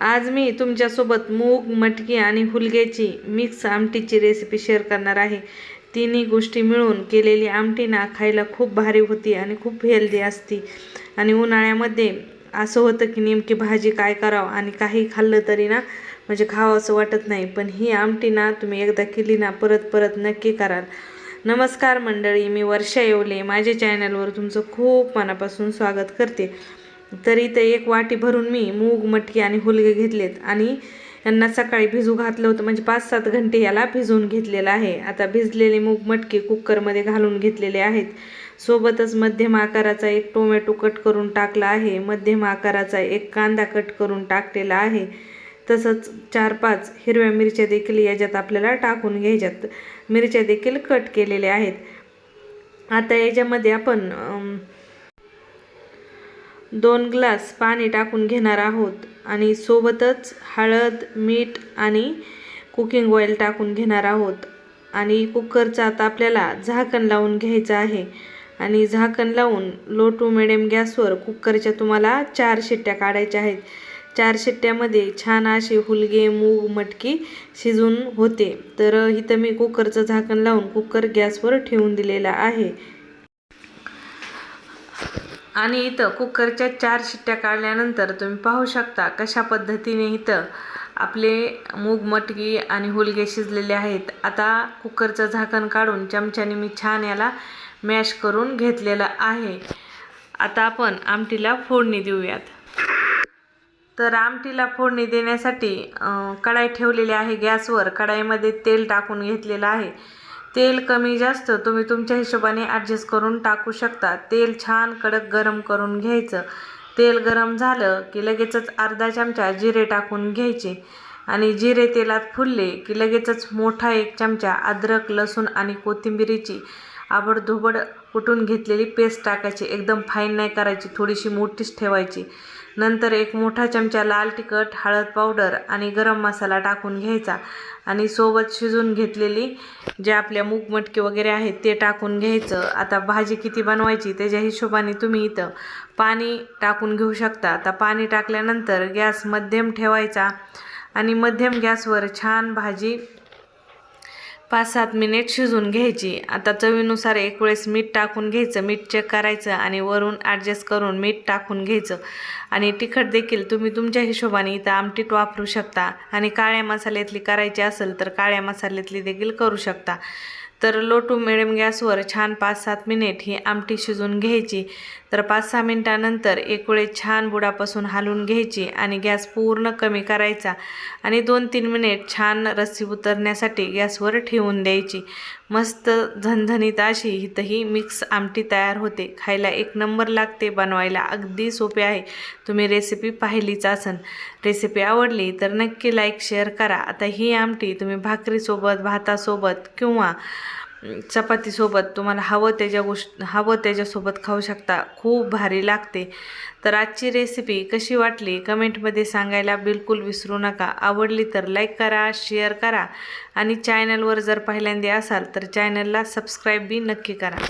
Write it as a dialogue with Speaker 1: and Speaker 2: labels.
Speaker 1: आज मी तुमच्यासोबत मूग मटकी आणि हुलग्याची मिक्स आमटीची रेसिपी शेअर करणार आहे. तिन्ही गोष्टी मिळून केलेली आमटी ना खायला खूप भारी होती आणि खूप हेल्दी असती. आणि उन्हाळ्यामध्ये असं होतं की नेमकी भाजी काय करावं आणि काही खाल्लं तरी ना म्हणजे खावं असं वाटत नाही. पण ही आमटी ना तुम्ही एकदा केली ना परत परत नक्की कराल. नमस्कार मंडळी मी वर्षा येवले. माझ्या चॅनलवर तुमचं खूप मनापासून स्वागत करते. तर इथे एक वाटी भरून मी मूग मटकी आणि हुलगे घेतलेत. आणि यांना सकाळी भिजू घातलं होतं. म्हणजे पाच सात घंटे याला भिजवून घेतलेलं आहे. आता भिजलेले मूग मटकी कुकरमध्ये घालून घेतलेले आहेत. सोबतच मध्यम आकाराचा एक टोमॅटो कट करून टाकला आहे. मध्यम आकाराचा एक कांदा कट करून टाकलेला आहे. तसंच चार पाच हिरव्या मिरच्या देखील याच्यात आपल्याला टाकून घ्यायच्यात. मिरच्या देखील कट केलेल्या आहेत. आता याच्यामध्ये आपण दोन ग्लास पाणी टाकून घेणार आहोत आणि सोबतच हळद मीठ आणि कुकिंग ऑइल टाकून घेणार आहोत. आणि कुकरचं आता आपल्याला झाकण लावून घ्यायचं आहे. आणि झाकण लावून लो टू मिडियम गॅसवर कुकरच्या तुम्हाला चार शिट्ट्या काढायच्या आहेत. चार शिट्ट्यामध्ये छान असे हुलगे मूग मटकी शिजून होते. तर इथं मी कुकरचं झाकण लावून कुकर गॅसवर ठेवून दिलेला आहे. आणि इथं कुकरच्या चार शिट्ट्या काढल्यानंतर तुम्ही पाहू शकता कशा पद्धतीने इथं आपले मूग मटकी आणि हुलगे शिजलेले आहेत. आता कुकरचं झाकण काढून चमच्याने मी छान याला मॅश करून घेतलेलं आहे. आता आपण आमटीला फोडणी देऊयात. तर आमटीला फोडणी देण्यासाठी कढाई ठेवलेली आहे गॅसवर. कढाईमध्ये तेल टाकून घेतलेलं आहे. तेल कमी जास्त तुम्ही तुमच्या हिशोबाने ॲडजस्ट करून टाकू शकता. तेल छान कडक गरम करून घ्यायचं. तेल गरम झालं की लगेचच अर्धा चमचा जिरे टाकून घ्यायचे. आणि जिरे तेलात फुलले की लगेचच मोठा एक चमचा अद्रक लसूण आणि कोथिंबिरीची आबडधोबड कुटून घेतलेली पेस्ट टाकायची एकदम फाईन नाही करायची थोडीशी मोठीच ठेवायची. नंतर एक मोठा चमचा लाल तिखट हळद पावडर आणि गरम मसाला टाकून घ्यायचा आणि सोबत शिजून घेतलेली जे आपल्या मूग मटके वगैरे आहेत ते टाकून घ्यायचं. आता भाजी किती बनवायची त्याच्या हिशोबाने तुम्ही इथं पाणी टाकून घेऊ शकता. आता पाणी टाकल्यानंतर गॅस मध्यम ठेवायचा आणि मध्यम गॅसवर छान भाजी पाच सात मिनिट शिजून घ्यायची. आता चवीनुसार एक वेळेस मीठ टाकून घ्यायचं. मीठ चेक करायचं आणि वरून ॲडजस्ट करून मीठ टाकून घ्यायचं. आणि तिखट देखील तुम्ही तुमच्या हिशोबाने इथं आमटीट वापरू शकता. आणि काळ्या मसाल्यातली करायची असेल तर काळ्या मसाल्यातली देखील करू शकता. तर लो टू मिडियम गॅसवर छान पाच सात मिनिट ही आमटी शिजून घ्यायची. तर पाच सहा मिनटानंतर एक वेळेस छान बुडापासून हलवून घ्यायची आणि गॅस पूर्ण कमी करायचा आणि दोन तीन मिनिट छान रस्सी उतरण्यासाठी गॅसवर ठेवून द्यायची. मस्त झणझणीत अशी इथं ही मिक्स आमटी तयार होते. खायला एक नंबर लागते बनवायला अगदी सोपे आहे. तुम्ही रेसिपी पाहिलीच असन. रेसिपी आवडली तर नक्की लाईक शेअर करा. आता ही आमटी तुम्ही भाकरीसोबत भातासोबत किंवा चपातीसोबत तुम्हाला हवं त्याच्या गोष्ट हवं त्याच्यासोबत खाऊ शकता. खूप भारी लागते. तर आजची रेसिपी कशी वाटली? कमेंटमध्ये सांगायला बिलकुल विसरू नका. आवडली तर लाईक करा शेअर करा आणि चॅनलवर जर पहिल्यांदा असाल तर चॅनलला सबस्क्राईब बी नक्की करा.